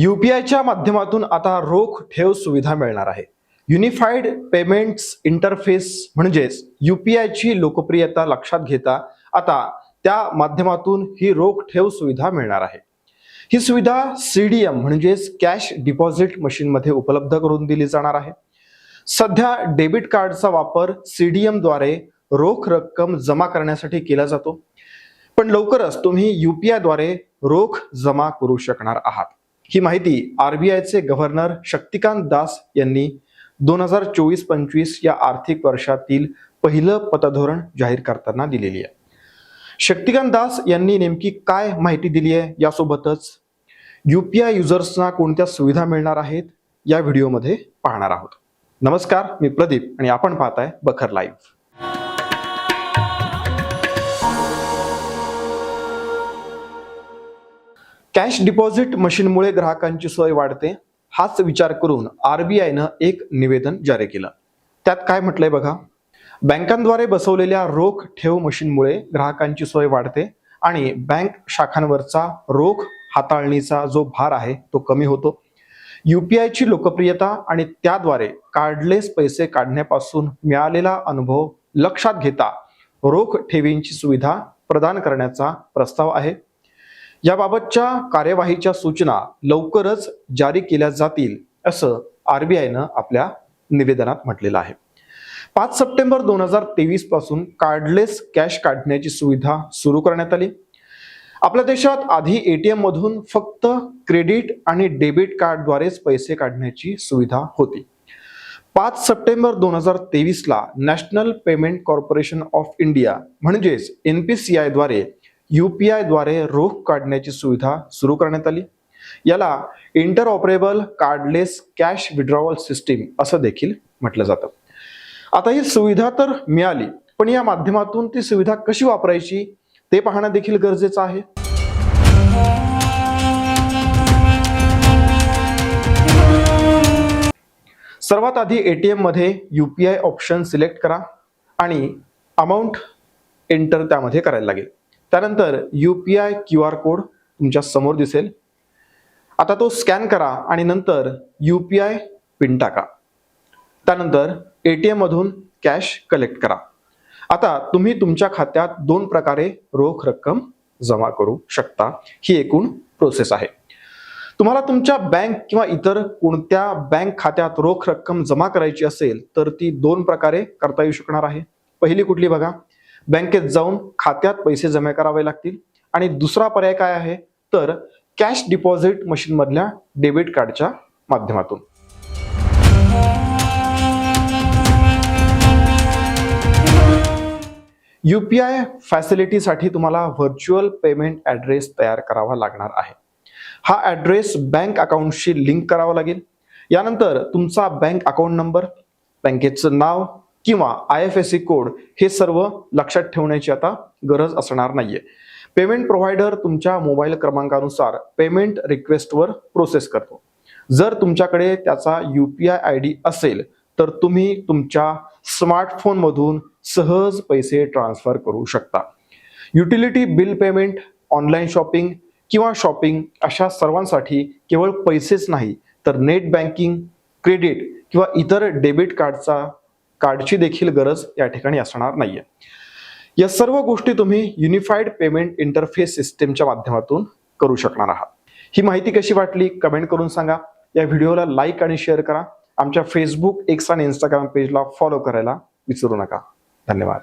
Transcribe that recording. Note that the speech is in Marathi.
युपीआयच्या माध्यमातून आता रोख ठेव सुविधा मिळणार आहे. युनिफाईड पेमेंट्स इंटरफेस म्हणजेच युपीआयची लोकप्रियता लक्षात घेता आता त्या माध्यमातून ही रोख ठेव सुविधा मिळणार आहे. ही सुविधा सीडीएम म्हणजेच कॅश डिपॉझिट मशीनमध्ये उपलब्ध करून दिली जाणार आहे. सध्या डेबिट कार्डचा वापर सीडीएमद्वारे रोख रक्कम जमा करण्यासाठी केला जातो. पण लवकरच तुम्ही युपीआयद्वारे रोख जमा करू शकणार आहात. ही माहिती आरबीआयचे गव्हर्नर शक्तिकांत दास यांनी दोन हजार चोवीस पंचवीस या आर्थिक वर्षातील पहिलं पतधोरण जाहीर करताना दिलेली आहे. शक्तिकांत दास यांनी नेमकी काय माहिती दिली आहे यासोबतच युपीआय युजर्सना कोणत्या सुविधा मिळणार आहेत या व्हिडिओमध्ये पाहणार आहोत. नमस्कार मी प्रदीप आणि आपण पाहताय बखर लाईव्ह. कॅश डिपॉझिट मशीनमुळे ग्राहकांची सोय वाढते हाच विचार करून आरबीआयनं एक निवेदन जारी केलं. त्यात काय म्हटलंय बघा? बँकांद्वारे बसवलेल्या रोख ठेव मशीनमुळे ग्राहकांची सोय वाढते आणि बँक शाखांवरचा रोख हाताळणीचा जो भार आहे तो कमी होतो. युपीआयची लोकप्रियता आणि त्याद्वारे कार्डलेस पैसे काढण्यापासून मिळालेला अनुभव लक्षात घेता रोख ठेवींची सुविधा प्रदान करण्याचा प्रस्ताव आहे. याबाबतच्या कार्यवाहीच्या सूचना लवकरच जारी केल्या जातील असं आरबीआयनं आपल्या निवेदनात म्हटलेलं आहे. पाच सप्टेंबर दोन हजार तेवीसपासून कार्डलेस कॅश काढण्याची सुविधा सुरू करण्यात आली. आपल्या देशात आधी एटीएम मधून फक्त क्रेडिट आणि डेबिट कार्डद्वारेच पैसे काढण्याची सुविधा होती. पाच सप्टेंबर दोन हजार तेवीसला national payment corporation of India म्हणजेच एन पी सी आयद्वारे युपीआयद्वारे रोख काढण्याची सुविधा सुरू करण्यात आली. याला interoperable cardless cash withdrawal system असं देखील म्हटलं जातं. आता ही सुविधा तर मिळाली पण या माध्यमातून ती सुविधा कशी वापरायची ते पाहणं देखील गरजेचं आहे. सर्वात आधी एटीएममध्ये युपीआय ऑप्शन सिलेक्ट करा आणि अमाऊंट एंटर त्यामध्ये करायला लागेल. त्यानंतर U P I Q R code तुमच्यासमोर दिसेल. आता तो स्कॅन करा आणि नंतर यू पी आय पिन टाका. त्यानंतर एटीएम मधून कॅश कलेक्ट करा. आता तुम्ही तुमच्या खात्यात दोन प्रकारे रोख रक्कम जमा करू शकता. ही एकूण प्रोसेस आहे. तुम्हाला तुमच्या बँक किंवा इतर कोणत्या बँक खात्यात रोख रक्कम जमा करायची असेल तर ती दोन प्रकारे करता येऊ शकणार आहे. पहिली कुठली बघा? बँकेत जाऊन खात्यात पैसे जमा करावे लागतील. आणि दुसरा पर्याय काय आहे? तर कॅश डिपॉझिट मशीनमधल्या डेबिट कार्डच्या माध्यमातून. युपीआय फॅसिलिटीसाठी तुम्हाला व्हर्च्युअल पेमेंट ॲड्रेस तयार करावा लागणार आहे. हा ॲड्रेस बँक अकाउंटशी लिंक करावा लागेल. यानंतर तुमचा बँक अकाउंट नंबर बँकेचं नाव किंवा I F S C code हे सर्व लक्षात ठेवण्याची आता गरज असणार नाहीये. पेमेंट प्रोव्हायडर तुमच्या मोबाईल क्रमांकानुसार पेमेंट रिक्वेस्टवर प्रोसेस करतो. जर तुमच्याकडे त्याचा U P I I D असेल तर तुम्ही तुमच्या स्मार्टफोनमधून सहज पैसे ट्रान्सफर करू शकता. Utility bill payment online shopping किंवा शॉपिंग अशा सर्वांसाठी केवळ पैसेच नाही तर नेट बँकिंग क्रेडिट किंवा इतर डेबिट कार्डचा कार्डची देखील गरज या ठिकाणी असणार नाहीये. या सर्व गोष्टी तुम्ही युनिफाईड पेमेंट इंटरफेस सिस्टीमच्या माध्यमातून करू शकणार आहात. ही माहिती कशी वाटली कमेंट करून सांगा. या व्हिडिओला लाईक आणि शेअर करा. आमच्या फेसबुक एक्स आणि इंस्टाग्राम पेजला फॉलो करायला विसरू नका. धन्यवाद.